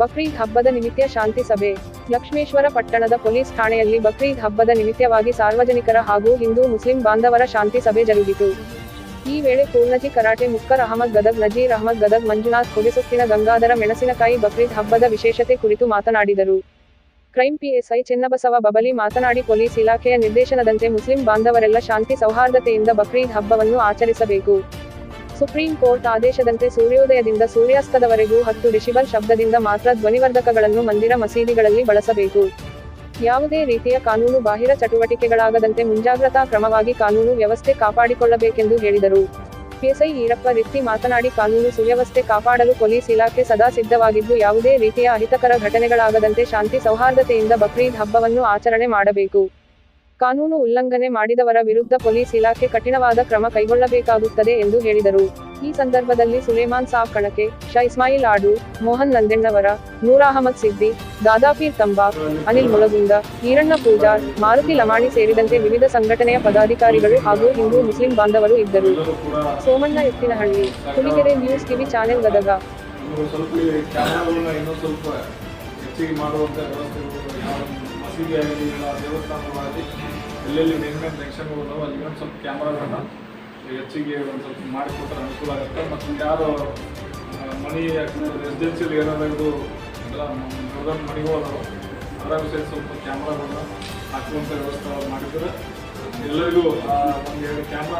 ಬಕ್ರೀದ್ ಹಬ್ಬದ ನಿಮಿತ್ತ ಶಾಂತಿ ಸಭೆ. ಲಕ್ಷ್ಮೇಶ್ವರ ಪಟ್ಟಣದ ಪೊಲೀಸ್ ಠಾಣೆಯಲ್ಲಿ ಬಕ್ರೀದ್ ಹಬ್ಬದ ನಿಮಿತ್ತವಾಗಿ ಸಾರ್ವಜನಿಕರ ಹಾಗೂ ಹಿಂದೂ ಮುಸ್ಲಿಂ ಬಾಂಧವರ ಶಾಂತಿ ಸಭೆ ಜರುಗಿತು. ಈ ವೇಳೆ ಪೂರ್ಣಜಿ ಕರಾಟೆ ಮುಕ್ಕರ್ ಅಹಮದ್ ಗದಗ್, ನಜೀರ್ ಅಹಮದ್ ಗದಗ್, ಮಂಜುನಾಥ್ ಕುಡಿಸುತ್ತಿನ ಗಂಗಾಧರ ಮೆಣಸಿನಕಾಯಿ ಬಕ್ರೀದ್ ಹಬ್ಬದ ವಿಶೇಷತೆ ಕುರಿತು ಮಾತನಾಡಿದರು. ಕ್ರೈಂ ಪಿಎಸ್ಐ ಚೆನ್ನಬಸವ ಬಬಲಿ ಮಾತನಾಡಿ ಪೊಲೀಸ್ ಇಲಾಖೆಯ ನಿರ್ದೇಶನದಂತೆ ಮುಸ್ಲಿಂ ಬಾಂಧವರೆಲ್ಲ ಶಾಂತಿ ಸೌಹಾರ್ದತೆಯಿಂದ ಬಕ್ರೀದ್ ಹಬ್ಬವನ್ನು ಆಚರಿಸಬೇಕು. ಸುಪ್ರೀಂ ಕೋರ್ಟ್ ಆದೇಶದಂತೆ ಸೂರ್ಯೋದಯದಿಂದ ಸೂರ್ಯಾಸ್ತದವರೆಗೂ ಹತ್ತು ಡಿಶಿಬಲ್ ಶಬ್ದದಿಂದ ಮಾತ್ರ ಧ್ವನಿವರ್ಧಕಗಳನ್ನು ಮಂದಿರ ಮಸೀದಿಗಳಲ್ಲಿ ಬಳಸಬೇಕು. ಯಾವುದೇ ರೀತಿಯ ಕಾನೂನು ಬಾಹಿರ ಚಟುವಟಿಕೆಗಳಾಗದಂತೆ ಮುಂಜಾಗ್ರತಾ ಕ್ರಮವಾಗಿ ಕಾನೂನು ವ್ಯವಸ್ಥೆ ಕಾಪಾಡಿಕೊಳ್ಳಬೇಕೆಂದು ಹೇಳಿದರು. ಪಿಎಸ್ಐ ಈರಪ್ಪ ರಿತ್ತಿ ಮಾತನಾಡಿ ಕಾನೂನು ಸುವ್ಯವಸ್ಥೆ ಕಾಪಾಡಲು ಪೊಲೀಸ್ ಇಲಾಖೆ ಸದಾ ಸಿದ್ಧವಾಗಿದ್ದು, ಯಾವುದೇ ರೀತಿಯ ಅಹಿತಕರ ಘಟನೆಗಳಾಗದಂತೆ ಶಾಂತಿ ಸೌಹಾರ್ದತೆಯಿಂದ ಬಕ್ರೀದ್ ಹಬ್ಬವನ್ನು ಆಚರಣೆ ಮಾಡಬೇಕು. ಕಾನೂನು ಉಲ್ಲಂಘನೆ ಮಾಡಿದವರ ವಿರುದ್ಧ ಪೊಲೀಸ್ ಇಲಾಖೆ ಕಠಿಣವಾದ ಕ್ರಮ ಕೈಗೊಳ್ಳಬೇಕಾಗುತ್ತದೆ ಎಂದು ಹೇಳಿದರು. ಈ ಸಂದರ್ಭದಲ್ಲಿ ಸುಲೇಮಾನ್ ಸಾಬ್ ಕಣಕೆ ಶಾ ಇಸ್ಮಾಯಿಲ್ ಆಡು, ಮೋಹನ್ ನಂದೆಣ್ಣವರ, ನೂರ್ ಅಹಮದ್ ಸಿದ್ದಿ, ದಾದಾಪೀರ್ ತಂಬಾಕ್ ಅನಿಲ್ ಮುಳಗುಂದ, ಈರಣ್ಣ ಪೂಜಾರ್ ಮಾರುತಿ ಲಮಾಣಿ ಸೇರಿದಂತೆ ವಿವಿಧ ಸಂಘಟನೆಯ ಪದಾಧಿಕಾರಿಗಳು ಹಾಗೂ ಹಿಂದೂ ಮುಸ್ಲಿಂ ಬಾಂಧವರು ಇದ್ದರು. Somanna Ettinahalli Hulikere news TV channel Gadag. ಸ್ವಲ್ಪ ಈ ಕ್ಯಾಮ್ರಾಗಳನ್ನ ಇನ್ನೂ ಸ್ವಲ್ಪ ಹೆಚ್ಚಿಗೆ ಮಾಡುವಂಥ ವ್ಯವಸ್ಥೆಗಳು ಯಾವ ಮಸೀದಿ ಆಗಲಿ ಇಲ್ಲ ದೇವಸ್ಥಾನಗಳಾಗಲಿ ಎಲ್ಲೆಲ್ಲಿ ಮೇನ್ ಮೇನ್ ಜಂಕ್ಷನ್ಗಳು ಅಲ್ಲಿ ಒಂದು ಸ್ವಲ್ಪ ಕ್ಯಾಮ್ರಾಗಳನ್ನ ಹೆಚ್ಚಿಗೆ ಒಂದು ಸ್ವಲ್ಪ ಮಾಡಿಕೊಟ್ರೆ ಅನುಕೂಲ ಆಗುತ್ತೆ. ಮತ್ತು ಯಾರು ಮನಿ ರೆಸಿಡೆನ್ಸಿಯಲ್ಲಿ ಏನಾದ್ರು ಎಲ್ಲ ದೊಡ್ಡ ಮನೆಗೂ ಅದಾವೆ ಅದರ ವಿಷಯ ಸ್ವಲ್ಪ ಕ್ಯಾಮ್ರಾಗಳನ್ನ ಹಾಕುವಂಥ ವ್ಯವಸ್ಥೆ ಮಾಡಿದರೆ ಎಲ್ಲರಿಗೂ ಒಂದು ಎರಡು ಕ್ಯಾಮ್ರಾ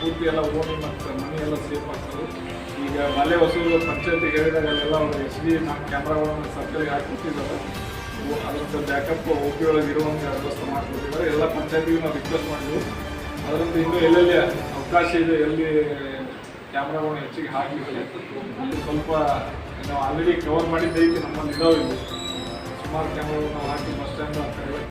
ಪೂರ್ತಿ ಎಲ್ಲ ಓಡಿ ಮತ್ತು ಮನಿ ಎಲ್ಲ ಸೇಫ್ ಆಗ್ತದೆ. ಈಗ ಮಲೆ ಹೊಸೂರು ಪಂಚಾಯತಿ ಹೇಳಿದಾಗಲೆಲ್ಲ ಅವರು ಎಚ್ ಡಿ ನಾಲ್ಕು ಕ್ಯಾಮ್ರಾಗಳನ್ನು ಸರ್ಕಲ್ಗೆ ಹಾಕಿಟ್ಟಿದ್ದಾರೆ ಅದರಿಂದ ಬ್ಯಾಕಪ್ ಉಪಯೋಗ ಇರುವಂಥ ವ್ಯವಸ್ಥೆ ಮಾಡಿಕೊಟ್ಟಿದ್ದಾರೆ. ಎಲ್ಲ ಪಂಚಾಯತಿಗೂ ನಾವು ರಿಕ್ವೆಸ್ಟ್ ಮಾಡಿದ್ವಿ. ಅದರಿಂದ ಇನ್ನೂ ಎಲ್ಲೆಲ್ಲಿ ಅವಕಾಶ ಇದೆ, ಎಲ್ಲಿ ಕ್ಯಾಮ್ರಾಗಳನ್ನ ಹೆಚ್ಚಿಗೆ ಹಾಕಲಿಕ್ಕೆ ಅಲ್ಲಿ ಸ್ವಲ್ಪ ನಾವು ಆಲ್ರೆಡಿ ಕವರ್ ಮಾಡಿದ್ದೈತಿ ನಮ್ಮಲ್ಲಿ ಇದಾವೆ ಸುಮಾರು ಕ್ಯಾಮ್ರಾಗಳು ನಾವು ಹಾಕಿ ಬಸ್ ಸ್ಟ್ಯಾಂಡ್ ಅಂತ